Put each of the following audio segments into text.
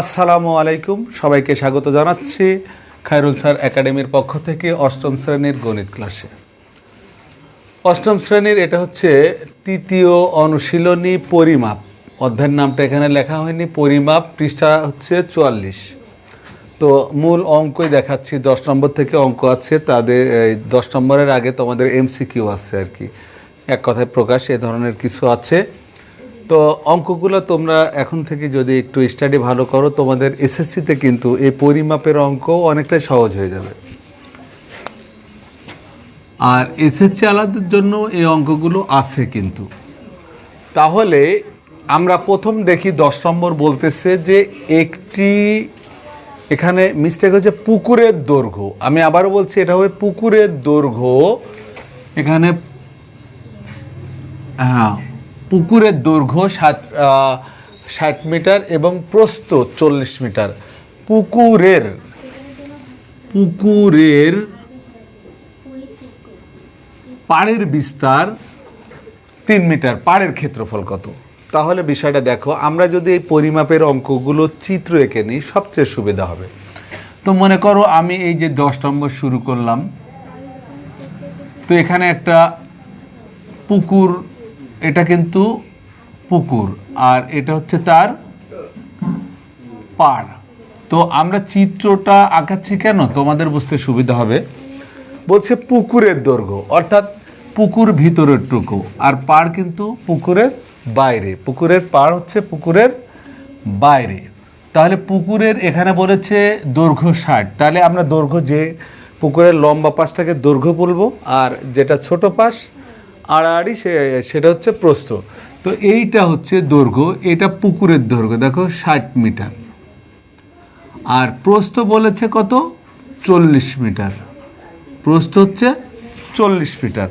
আসসালামু আলাইকুম। সবাইকে স্বাগত জানাচ্ছি খায়রুল স্যার একাডেমির পক্ষ থেকে অষ্টম শ্রেণির গণিত ক্লাসে। অষ্টম শ্রেণির এটা হচ্ছে তৃতীয় অনুশীলনী পরিমাপ। অধ্যায়ের নামটা এখানে লেখা হয়নি, পরিমাপ পৃষ্ঠা হচ্ছে চুয়াল্লিশ। তো মূল অঙ্কই দেখাচ্ছি, দশ নম্বর থেকে অঙ্ক আছে, তাদের এই দশ নম্বরের আগে তোমাদের এমসিকিউ আছে আর কি। এক কথায় প্রকাশ, এ ধরনের কিছু আছে। তো অঙ্কগুলো তোমরা এখন থেকে যদি একটু স্টাডি ভালো করো, তোমাদের এসএসসিতে কিন্তু এই পরিমাপের অঙ্ক অনেকটাই সহজ হয়ে যাবে। আর এসএসসি আলাদের জন্য এই অঙ্কগুলো আছে কিন্তু। তাহলে আমরা প্রথম দেখি দশ নম্বর বলতেছে যে একটি, এখানে মিস্টেক হচ্ছে পুকুরের দৈর্ঘ্য। আমি আবারও বলছি, এটা হবে পুকুরের দৈর্ঘ্য। এখানে হ্যাঁ পুকুরের দৈর্ঘ্য সাত ষাট মিটার এবং প্রস্থ চল্লিশ মিটার। পুকুরের পুকুরের পাড়ের বিস্তার তিন মিটার। পাড়ের ক্ষেত্রফল কত? তাহলে বিষয়টা দেখো, আমরা যদি এই পরিমাপের অঙ্কগুলো চিত্র এঁকে নিই, সবচেয়ে সুবিধা হবে। তো মনে করো আমি এই যে দশ নম্বর শুরু করলাম, তো এখানে একটা পুকুর এটা কিন্তু পুকুর, আর এটা হচ্ছে তার পাড়। তো আমরা চিত্রটা আঁকাচ্ছি কেন? তোমাদের বুঝতে সুবিধা হবে। বলছে পুকুরের দৈর্ঘ্য, অর্থাৎ পুকুর ভিতরের টুকু, আর পাড় কিন্তু পুকুরের বাইরে। পুকুরের পাড় হচ্ছে পুকুরের বাইরে। তাহলে পুকুরের এখানে বলেছে দৈর্ঘ্য ষাট। তাহলে আমরা দৈর্ঘ্য যে পুকুরের লম্বা পাশটাকে দৈর্ঘ্য বলব, আর যেটা ছোট পাশ আড়াআড়ি, সে, সেটা হচ্ছে প্রস্থ। তো এইটা হচ্ছে দৈর্ঘ্য, এটা পুকুরের দৈর্ঘ্য, দেখো ষাট মিটার। আর প্রস্থ বলেছে কত? চল্লিশ মিটার। প্রস্থ হচ্ছে চল্লিশ মিটার।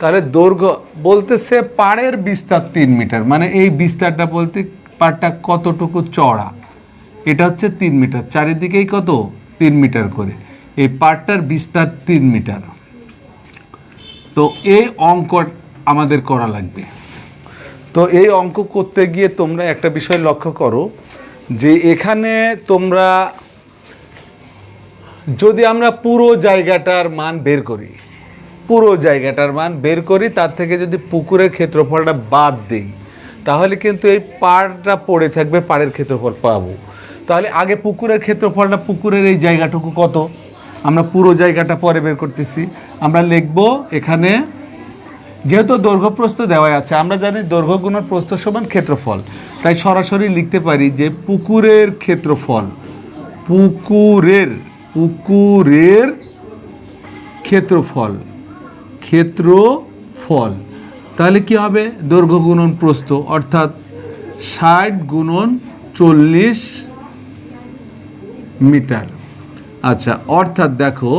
তাহলে দৈর্ঘ্য বলতেছে পাড়ের বিস্তার তিন মিটার মানে এই বিস্তারটা বলতে পাড়টা কতটুকু চড়া এটা হচ্ছে তিন মিটার, চারিদিকেই কত? তিন মিটার করে। এই পাড়টার বিস্তার তিন মিটার। তো এই অঙ্ক আমাদের করা লাগবে। তো এই অঙ্ক করতে গিয়ে তোমরা একটা বিষয় লক্ষ্য করো, যে এখানে তোমরা যদি আমরা পুরো জায়গাটার মান বের করি, পুরো জায়গাটার মান বের করি, তার থেকে যদি পুকুরের ক্ষেত্রফলটা বাদ দিই, তাহলে কিন্তু এই পাড়টা পড়ে থাকবে, পাড়ের ক্ষেত্রফল পাবো। তাহলে আগে পুকুরের ক্ষেত্রফলটা, পুকুরের এই জায়গাটুকু কত? আমরা পুরো জায়গাটা পরে বের করতেছি। আমরা লিখব এখানে যেহেতু দৈর্ঘ্য প্রস্থ দেওয়া আছে, আমরা জানি দৈর্ঘ্য গুণন প্রস্থ সমান ক্ষেত্রফল। তাই সরাসরি লিখতে পারি যে পুকুরের ক্ষেত্রফল, পুকুরের পুকুরের ক্ষেত্রফল ক্ষেত্রফল। তাহলে কি হবে? দৈর্ঘ্য গুণন প্রস্থ, অর্থাৎ ষাট গুণন চল্লিশ মিটার। আচ্ছা অর্থাৎ দেখো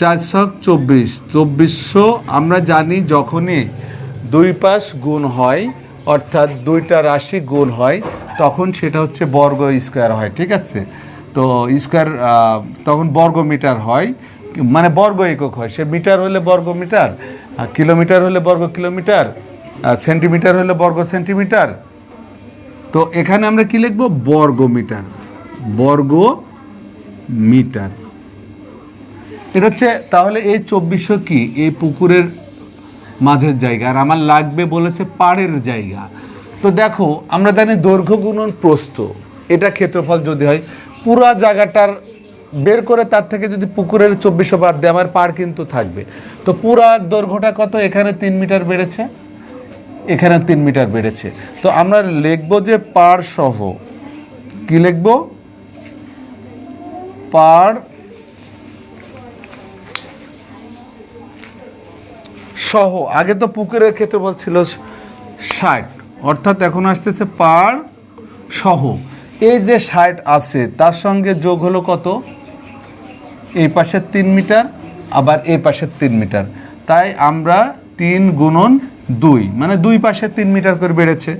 চারশো চব্বিশ। চব্বিশশো আমরা জানি যখনই দুই পাশ গুণ হয়, অর্থাৎ দুইটা রাশি গুণ হয়, তখন সেটা হচ্ছে বর্গ স্কোয়ার হয়, ঠিক আছে? তো স্কোয়ার তখন বর্গ মিটার হয় মানে বর্গ একক হয়। সে মিটার হলে বর্গ মিটার কিলোমিটার হলে বর্গ কিলোমিটার সেন্টিমিটার হলে বর্গ সেন্টিমিটার। তো এখানে আমরা কি লিখব? বর্গ মিটার। বর্গ মিটার। এটা হচ্ছে তাহলে এই চব্বিশশো কি? এই পুকুরের মাঝের জায়গা। আর আমার লাগবে বলেছে পাড়ের জায়গা। তো দেখো, আমরা জানি দৈর্ঘ্য গুণন প্রস্থ। এটা ক্ষেত্রফল যদি হয়, পুরা জায়গাটার বের করে তার থেকে যদি পুকুরের চব্বিশশো বাদ দেয়, আমার পাড় কিন্তু থাকবে। তো পুরা দৈর্ঘ্যটা কত? এখানে তিন মিটার বেড়েছে। এখানে তিন মিটার বেড়েছে। তো আমরা লিখব যে পাড় সহ। কি লিখব? পাড় সহ, আগে তো পুকুরের ক্ষেত্রফল ছিল ষাট, অর্থাৎ এখন আসতেছে পার সহ। এই যে ষাট আছে, তার সঙ্গে যোগ হলো কত? এই পাশের তিন মিটার, আবার এই পাশের তিন মিটার। তাই আমরা তিন গুণন দুই মানে দুই পাশে তিন মিটার করে বেড়েছে।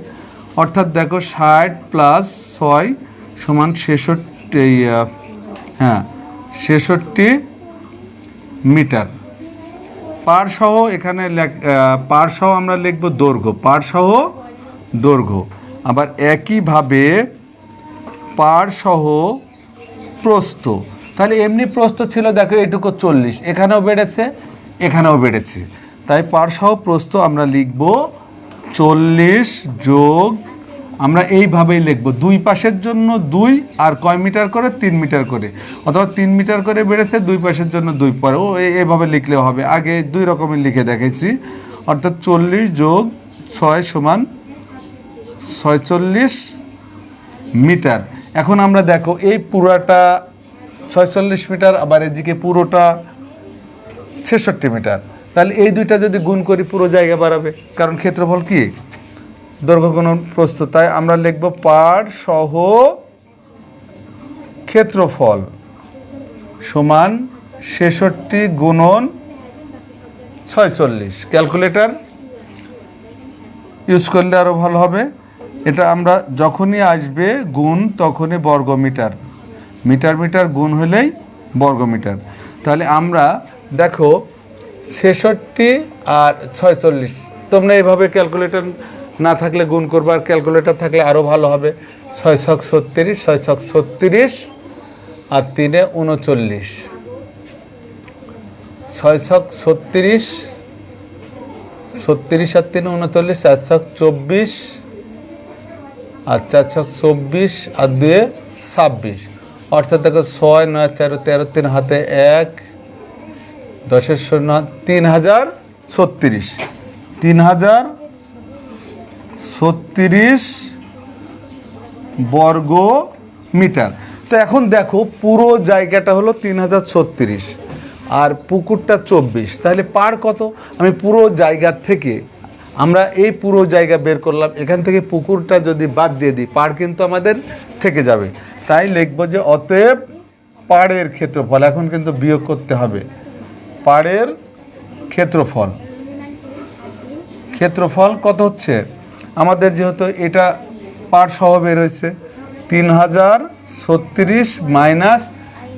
অর্থাৎ দেখো ষাট প্লাস ছয় সমান ছেষট্টি হ্যাঁ ছেষট্টি মিটার। পার সহ এখানে লেখ- আহ, পার সহ আমরা লিখব দৈর্ঘ্য। পার সহ দৈর্ঘ্য। আবার একইভাবে পার সহ প্রস্থ। তাহলে এমনি প্রস্থ ছিল দেখো এটুকু চল্লিশ। এখানেও বেড়েছে এখানেও বেড়েছে। তাই পার সহ প্রস্থ আমরা লিখব চল্লিশ যোগ আমরা এইভাবেই লিখব। দুই পাশের জন্য দুই আর কয় মিটার করে? তিন মিটার করে। অথবা তিন মিটার করে বেড়েছে, দুই পাশের জন্য দুই পরে। ও এভাবে লিখলেও হবে। আগে দুই রকমের লিখে দেখেছি অর্থাৎ চল্লিশ যোগ ছয় সমান ছয়চল্লিশ মিটার। এখন আমরা দেখো, এই পুরাটা ছয়চল্লিশ মিটার, আবার এদিকে পুরোটা ছেষট্টি মিটার। তাহলে এই দুইটা যদি গুণ করি, পুরো জায়গা বাড়াবে। কারণ ক্ষেত্রফল কি? দৈর্ঘ্য গুণন প্রস্তুত তাই আমরা লিখব পার সহ ক্ষেত্রফল সমান ছেষট্টি গুণন ছয়চল্লিশ। ক্যালকুলেটার ইউজ করলে আরও ভালো হবে। এটা আমরা যখনই আসবে গুণ, তখনই বর্গমিটার। মিটার মিটার মিটার গুণ হলেই বর্গমিটার। তাহলে আমরা দেখো ছেষট্টি আর ছয়চল্লিশ, তোমরা এইভাবে ক্যালকুলেটর না থাকলে গুণ করবার ক্যালকুলেটর থাকলে আরও ভালো হবে। ছয় ছক ছত্রিশ, ছয় ছক ছত্রিশ আর তিনে উনচল্লিশ। ছয় ছক ছত্রিশ ছত্রিশ আর তিনে উনচল্লিশ, চার ছক চব্বিশ আর চার ছক চব্বিশ আর দুয়ে ছাব্বিশ। অর্থাৎ দেখো ছয়, নয় তেরো তেরো, তিন হাতে এক, দশের শূন্য তিন হাজার ছত্রিশ। তিন হাজার ছত্রিশ বর্গ মিটার। তো এখন দেখো, পুরো জায়গাটা হলো তিন হাজার ছত্রিশ আর পুকুরটা চব্বিশ। তাহলে পার কত? আমি পুরো জায়গার থেকে, আমরা এই পুরো জায়গা বের করলাম। এখান থেকে পুকুরটা যদি বাদ দিয়ে দিই, পার কিন্তু আমাদের থেকে যাবে। তাই লিখব যে অতএব পাড়ের ক্ষেত্রফল, এখন কিন্তু বিয়োগ করতে হবে। পাড়ের ক্ষেত্রফল। ক্ষেত্রফল কত হচ্ছে? আমাদের যেহেতু এটা পার সহ বের হয়েছে, তিন হাজার ছত্রিশ মাইনাস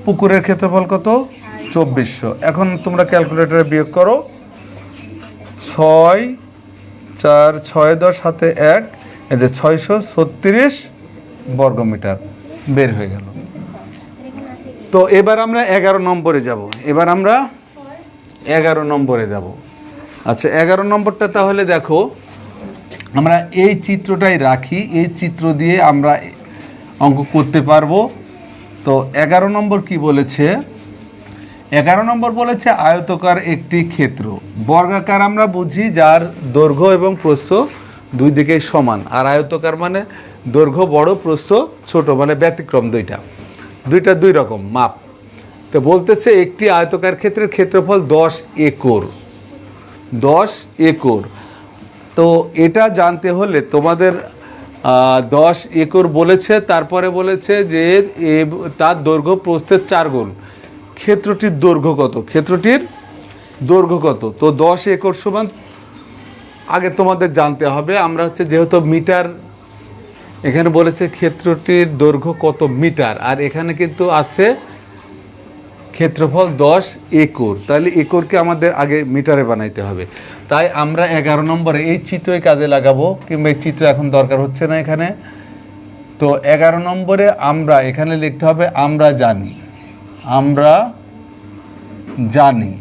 পুকুরের ক্ষেত্রফল কত? চব্বিশশো। এখন তোমরা ক্যালকুলেটরে বিয়োগ করো। ছয়, চার, ছয়, দশ হাতে এক এদের ছয়শো ছত্রিশ বর্গমিটার বের হয়ে গেল। তো এবার আমরা এগারো নম্বরে যাব। এবার আমরা এগারো নম্বরে যাব। আচ্ছা এগারো নম্বরটা তাহলে দেখো আমরা এই চিত্রটাই রাখি, এই চিত্র দিয়ে আমরা অঙ্ক করতে পারব। তো এগারো নম্বর কি বলেছে? এগারো নম্বর বলেছে আয়তকার একটি ক্ষেত্র। বর্গাকার আমরা বুঝি যার দৈর্ঘ্য এবং প্রস্থ দুই দিকেই সমান। আর আয়তকার মানে দৈর্ঘ্য বড়, প্রস্থ ছোট মানে ব্যতিক্রম দুইটা। দুইটা দুই রকম, মাপ। তো বলতেছে একটি আয়তকার ক্ষেত্রের ক্ষেত্রফল দশ একর। দশ একর। তো এটা জানতে হলে তোমাদের দশ একর বলেছে, তারপরে বলেছে যে তার দৈর্ঘ্য প্রস্থের চার গুণ। ক্ষেত্রটির দৈর্ঘ্য কত? ক্ষেত্রটির দৈর্ঘ্য কত? তো দশ একর সমান, আগে তোমাদের জানতে হবে। আমরা হচ্ছে যেহেতু মিটার, এখানে বলেছে ক্ষেত্রটির দৈর্ঘ্য কত মিটার, আর এখানে কিন্তু আছে ক্ষেত্রফল দশ একর। তাহলে একরকে আমাদের আগে মিটারে বানাইতে হবে। তাই আমরা এগারো নম্বরে এই চিত্রই কাজে লাগাবো, কিংবা এই চিত্র এখন দরকার হচ্ছে না এখানে। তো এগারো নম্বরে আমরা, এখানে লিখতে হবে, আমরা জানি। আমরা জানি।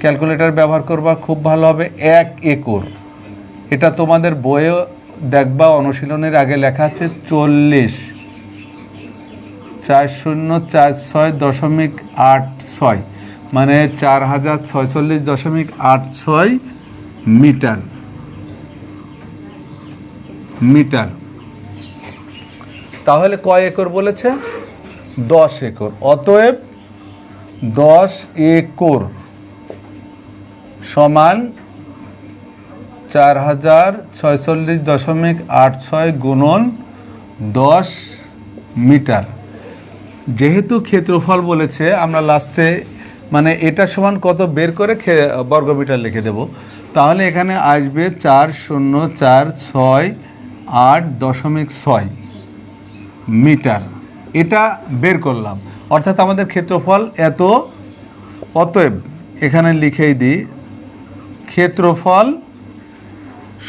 ক্যালকুলেটর ব্যবহার করবা, খুব ভালো হবে। এক একর। এটা তোমাদের বইয়ে দেখবা, অনুশীলনের আগে লেখা আছে চল্লিশ। চার শূন্য চার ছয় দশমিক আট ছয় মানে চার হাজার ছয়চল্লিশ দশমিক আট ছয় মিটার। মিটার। তাহলে কয় একর বলেছে? দশ একর। অতএব দশ একর সমান চার হাজার ছয়চল্লিশ দশমিক আট ছয় গুণন দশ মিটার। যেহেতু ক্ষেত্রফল বলেছে, আমরা লাস্টে মানে এটা সমান কত বের করে বর্গমিটার লিখে দেব। তাহলে এখানে আসবে চার শূন্য চার ছয় আট দশমিক ছয় মিটার। এটা বের করলাম। অর্থাৎ আমাদের ক্ষেত্রফল এত, অতএব এখানে লিখেই দিই, ক্ষেত্রফল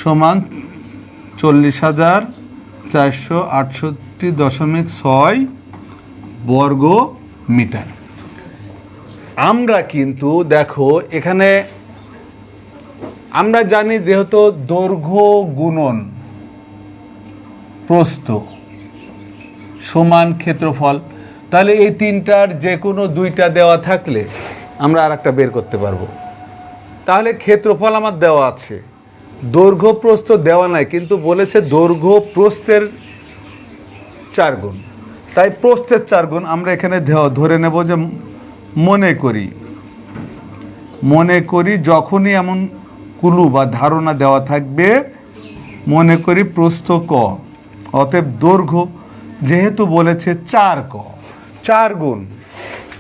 সমান চল্লিশ হাজার চারশো আটষট্টি দশমিক ছয় বর্গ মিটার। আমরা কিন্তু দেখো এখানে আমরা জানি যেহেতু দৈর্ঘ্য গুণন প্রস্থ সমান ক্ষেত্রফল, তাহলে এই তিনটার যে কোনো দুইটা দেওয়া থাকলে আমরা আর একটা বের করতে পারব। তাহলে ক্ষেত্রফল আমার দেওয়া আছে। দৈর্ঘ্য প্রস্থ দেওয়া নাই, কিন্তু বলেছে দৈর্ঘ্য প্রস্থের চার গুণ। তাই প্রস্থের চার গুণ আমরা এখানে ধরে নেব যে মনে করি। মনে করি যখনই এমন কুলু বা ধারণা দেওয়া থাকবে, মনে করি প্রস্থ ক। অতএব দৈর্ঘ্য যেহেতু বলেছে চার ক। চার গুণ।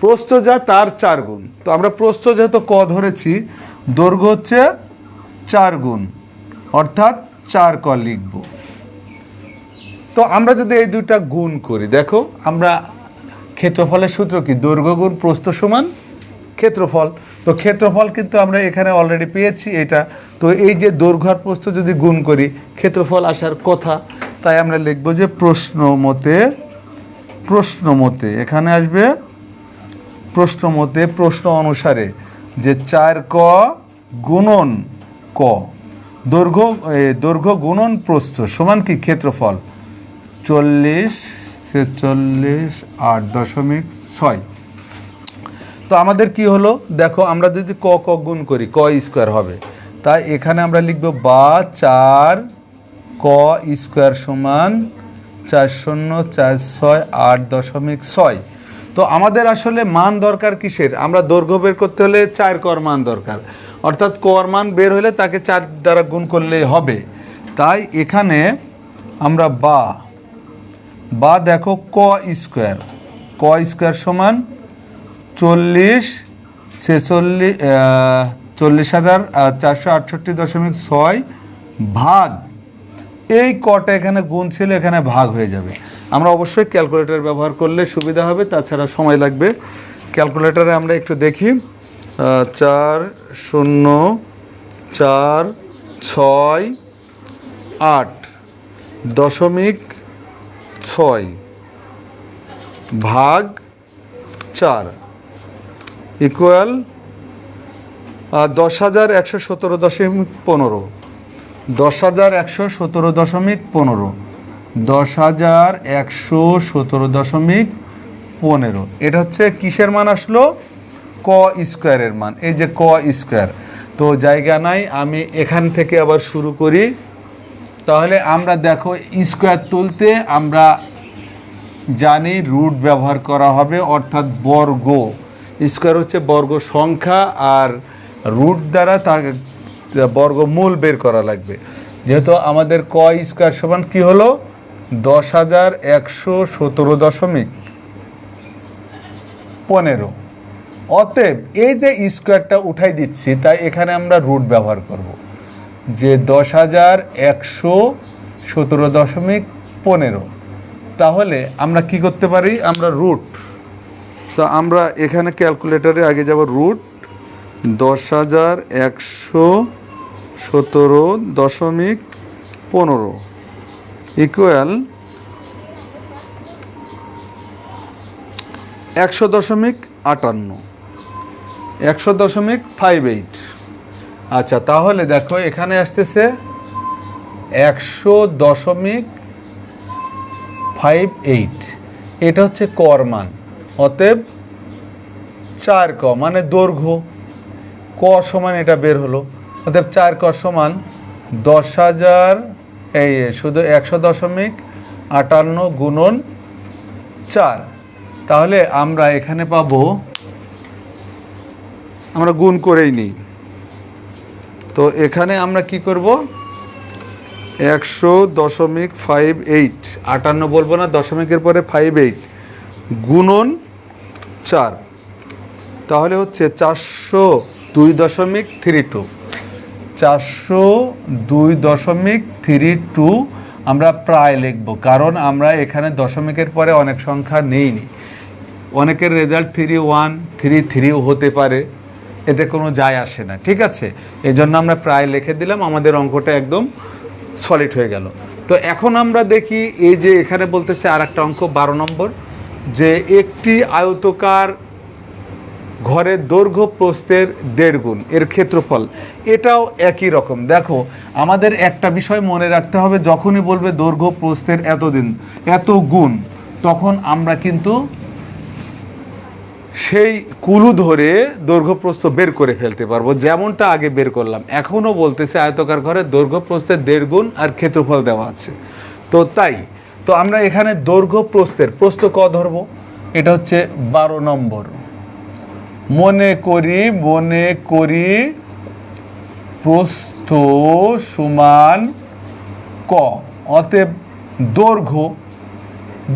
প্রস্থ যা, তার চার গুণ। তো আমরা প্রস্থ যেহেতু ক ধরেছি, দৈর্ঘ্য হচ্ছে চার গুণ। অর্থাৎ চার ক লিখব। তো আমরা যদি এই দুইটা গুণ করি, দেখো, আমরা ক্ষেত্রফলের সূত্র কি? দৈর্ঘ্য গুণ প্রস্থ সমান ক্ষেত্রফল। তো ক্ষেত্রফল কিন্তু আমরা এখানে অলরেডি পেয়েছি এটা। তো এই যে দৈর্ঘ্য আর প্রস্থ যদি গুণ করি, ক্ষেত্রফল আসার কথা, তাই আমরা লিখব যে প্রশ্ন মতে প্রশ্ন মতে, এখানে আসবে, প্রশ্ন মতে, প্রশ্ন অনুসারে যে চার ক গুণন ক। দৈর্ঘ্য দৈর্ঘ্য গুণন প্রস্থ সমান কি? ক্ষেত্রফল। চল্লিশ, ছেচল্লিশ, আট দশমিক ছয়। তো আমাদের কি হলো? দেখো, আমরা যদি ক ক গুণ করি, ক স্কোয়ার হবে। তাই এখানে আমরা লিখব বা চার ক স্কোয়ার সমান চার শূন্য, চার ছয়, আট দশমিক ছয়। তো আমাদের আসলে মান দরকার কিসের? আমরা দৈর্ঘ্য বের করতে হলে চার কর মান দরকার। অর্থাৎ কর মান বের হলে তাকে চার দ্বারা গুণ করলেই হবে। তাই এখানে আমরা বা বা দেখো ক স্কোয়ার ক স্কোয়ার সমান চল্লিশ ছেচল্লিশ চল্লিশ হাজার চারশো আটষট্টি দশমিক ছয় ভাগ। এই কটা এখানে গুণ ছিল, এখানে ভাগ হয়ে যাবে। আমরা অবশ্যই ক্যালকুলেটর ব্যবহার করলে সুবিধা হবে, তাছাড়া সময় লাগবে। ক্যালকুলেটরে আমরা একটু দেখি। চার শূন্য, চার, ছয়, আট দশমিক ছয় ভাগ চার ইকুয়াল দশ হাজার একশো সতেরো দশমিক পনেরো। দশ হাজার একশো সতেরো দশমিক পনেরো। দশ হাজার একশো সতেরো দশমিক পনেরো। এটা হচ্ছে কিসের মান আসলো? ক স্কোয়ারের মান। এই যে ক স্কোয়ার। তো জায়গা নাই, আমি এখান থেকে আবার শুরু করি। তাহলে আমরা দেখো স্কোয়ার তুলতে আমরা জানি রুট ব্যবহার করা হবে, অর্থাৎ বর্গ। স্কোয়ার হচ্ছে বর্গ সংখ্যা আর রুট দ্বারা তা বর্গমূল বের করা লাগবে। যেহেতু আমাদের ক স্কোয়ার সমান কি হলো? দশ হাজার একশো সতেরো দশমিক পনেরো। অতএব এই যে স্কোয়ারটা উঠাই দিচ্ছি, তাই এখানে আমরা রুট ব্যবহার করব। যে দশ হাজার একশো সতেরো দশমিক পনেরো। তাহলে আমরা কি করতে পারি? আমরা রুট তো আমরা এখানে ক্যালকুলেটরে আগে যাব রুট দশ হাজার একশো সতেরো দশমিক পনেরো। ইকুয়াল একশো দশমিক আটান্ন। একশো দশমিক ফাইভ এইট আচ্ছা তাহলে দেখো, এখানে আসতেছে একশো দশমিক ফাইভ এইট এটা হচ্ছে কর মান। অতএব চার ক মানে দৈর্ঘ্য। ক সমান এটা বের হলো। অতএব চার ক সমান দশ হাজার, এই শুধু একশো দশমিক আটান্ন গুণন চার। তাহলে আমরা এখানে পাবো, আমরা গুণ করেই নিই। তো এখানে আমরা কি করব? একশো দশমিক ফাইভ এইট আটান্ন বলব না, দশমিকের পরে ফাইভ এইট গুণন চার। তাহলে হচ্ছে চারশো দুই দশমিক থ্রি টু চারশো দুই দশমিক থ্রি টু আমরা প্রায় লিখব, কারণ আমরা এখানে দশমিকের পরে অনেক সংখ্যা নেইনি। অনেকের রেজাল্ট থ্রি ওয়ান থ্রি থ্রিও হতে পারে। এতে কোনো যায় আসে না, ঠিক আছে? এই জন্য আমরা প্রায় লিখে দিলাম, আমাদের অঙ্কটা একদম সলিড হয়ে গেল। তো এখন আমরা দেখি এই যে এখানে বলতেছে আর একটা অঙ্ক, বারো নম্বর, যে একটি আয়তকার ঘরের দৈর্ঘ্য প্রস্থের দেড় গুণ, এর ক্ষেত্রফল। এটাও একই রকম। দেখো, আমাদের একটা বিষয় মনে রাখতে হবে, যখনই বলবে দৈর্ঘ্য প্রস্থের এতদিন, এত গুণ, তখন আমরা কিন্তু সেই কুলু ধরে দৈর্ঘ্যপ্রস্থ বের করে ফেলতে পারব, যেমনটা আগে বের করলাম। এখনও বলতেছে আয়তকার ঘরে দৈর্ঘ্য প্রস্থের দেড় গুণ আর ক্ষেত্রফল দেওয়া আছে। তো তাই, তো আমরা এখানে দৈর্ঘ্যপ্রস্থের প্রস্থ ক ধরবো? এটা হচ্ছে বারো নম্বর। মনে করি মনে করি প্রস্থ সমান ক। অতএব দৈর্ঘ্য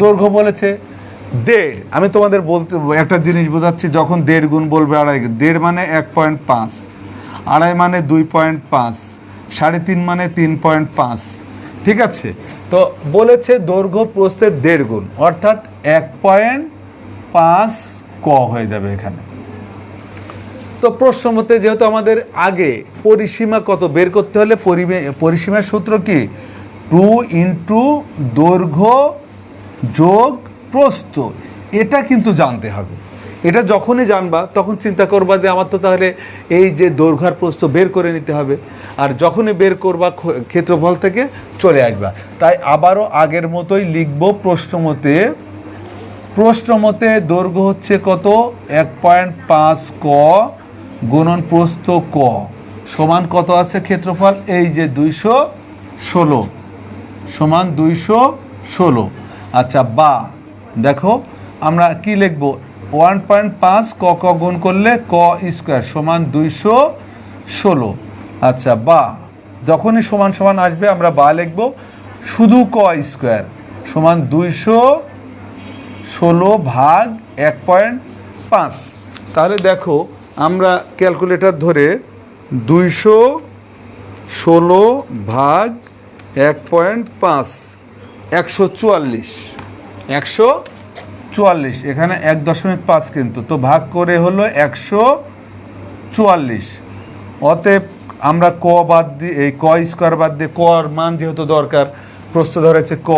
দৈর্ঘ্য বলেছে দেড়। আমি তোমাদের বলতে, একটা জিনিস বোঝাচ্ছি, যখন দেড় গুণ বলবে আড়াই, দেড় মানে এক পয়েন্ট পাঁচ, আড়াই মানে দুই পয়েন্ট পাঁচ, সাড়ে তিন মানে তিন পয়েন্ট পাঁচ, ঠিক আছে? তো বলেছে দৈর্ঘ্য প্রস্থের দেড় গুণ, অর্থাৎ এক পয়েন্ট পাঁচ ক হয়ে যাবে এখানে। তো প্রশ্ন মতে যেহেতু আমাদের আগে পরিসীমা কত বের করতে হলে পরিসীমার সূত্র কি? টু ইন্টু দৈর্ঘ্য যোগ প্রস্থ এটা কিন্তু জানতে হবে। এটা যখনই জানবা, তখন চিন্তা করবা যে আমার তো তাহলে এই যে দৈর্ঘ্য আর প্রস্থ বের করে নিতে হবে, আর যখনই বের করবা ক্ষেত্রফল থেকে চলে আসবা। তাই আবারও আগের মতোই লিখব প্রশ্ন মতে প্রশ্ন মতে দৈর্ঘ্য হচ্ছে কত? এক পয়েন্ট পাঁচ ক গুণন প্রস্থ ক। সমান কত আছে ক্ষেত্রফল? এই যে দুইশো ষোলো। সমান দুইশো ষোলো। আচ্ছা বা দেখো, আমরা কি লিখব? ওয়ান পয়েন্ট পাঁচ ক ক গুণ করলে ক স্কোয়ার সমান দুইশো ষোলো। আচ্ছা বা, যখনই সমান সমান আসবে, আমরা বা লিখব, শুধু ক স্কোয়ার সমান দুইশো ষোলো ভাগ এক পয়েন্ট পাঁচ। তাহলে দেখো, আমরা ক্যালকুলেটর ধরে দুইশো ষোলো ভাগ এক পয়েন্ট পাঁচ, একশো চুয়াল্লিশ। একশো চুয়াল্লিশ, এখানে এক দশমিক পাঁচ কিন্তু, তো ভাগ করে হলো একশো চুয়াল্লিশ। অতএব আমরা ক বাদ দিয়ে, এই ক স্কোয়ার বাদ দিয়ে কর মান যেহেতু দরকার প্রশ্ন ধরেছে ক,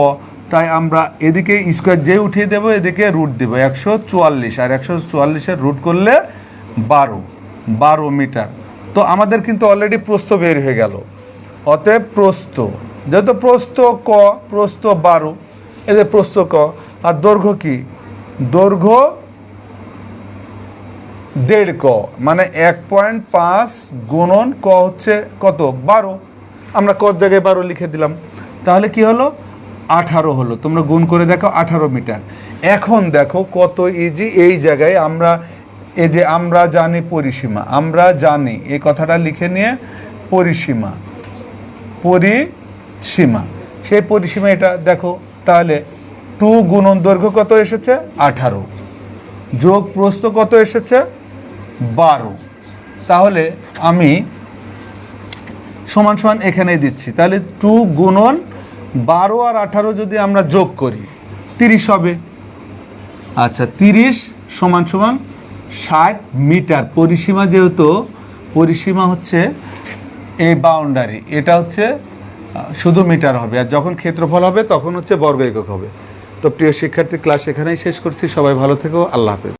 তাই আমরা এদিকে স্কোয়ার যে উঠিয়ে দেবো, এদিকে রুট দেবো, একশো চুয়াল্লিশ। আর একশো চুয়াল্লিশের রুট করলে বারো বারো মিটার। তো আমাদের কিন্তু অলরেডি প্রস্থ বের হয়ে গেল। অতএব প্রস্থ, যেহেতু প্রস্থ ক, প্রস্থ বারো এদের প্রস্থ ক আর দৈর্ঘ্য কি? দৈর্ঘ্য দেড় ক মানে এক পয়েন্ট পাঁচ গুণন ক হচ্ছে কত? বারো। আমরা কত জায়গায় বারো লিখে দিলাম। তাহলে কি হলো? আঠারো হলো। তোমরা গুণ করে দেখো, আঠারো মিটার। এখন দেখো কত ইজি এই জায়গায় আমরা, এই যে আমরা জানি পরিসীমা, আমরা জানি, এই কথাটা লিখে নিয়ে পরিসীমা পরিসীমা। সেই পরিসীমা এটা দেখো তাহলে টু গুণন দৈর্ঘ্য কত এসেছে? আঠারো। যোগ প্রস্থ কত এসেছে? বারো। তাহলে আমি সমান সমান এখানেই দিচ্ছি। তাহলে টু গুণন বারো আর আঠারো যদি আমরা যোগ করি, তিরিশ হবে। আচ্ছা তিরিশ সমান সমান ষাট মিটার। পরিসীমা যেহেতু, পরিসীমা হচ্ছে এই বাউন্ডারি এটা হচ্ছে শুধু মিটার হবে, আর যখন ক্ষেত্রফল হবে তখন হচ্ছে বর্গ একক হবে। তো প্রিয় শিক্ষার্থী ক্লাস এখানেই শেষ করছি। সবাই ভালো থেকো। আল্লাহ হাফেজ।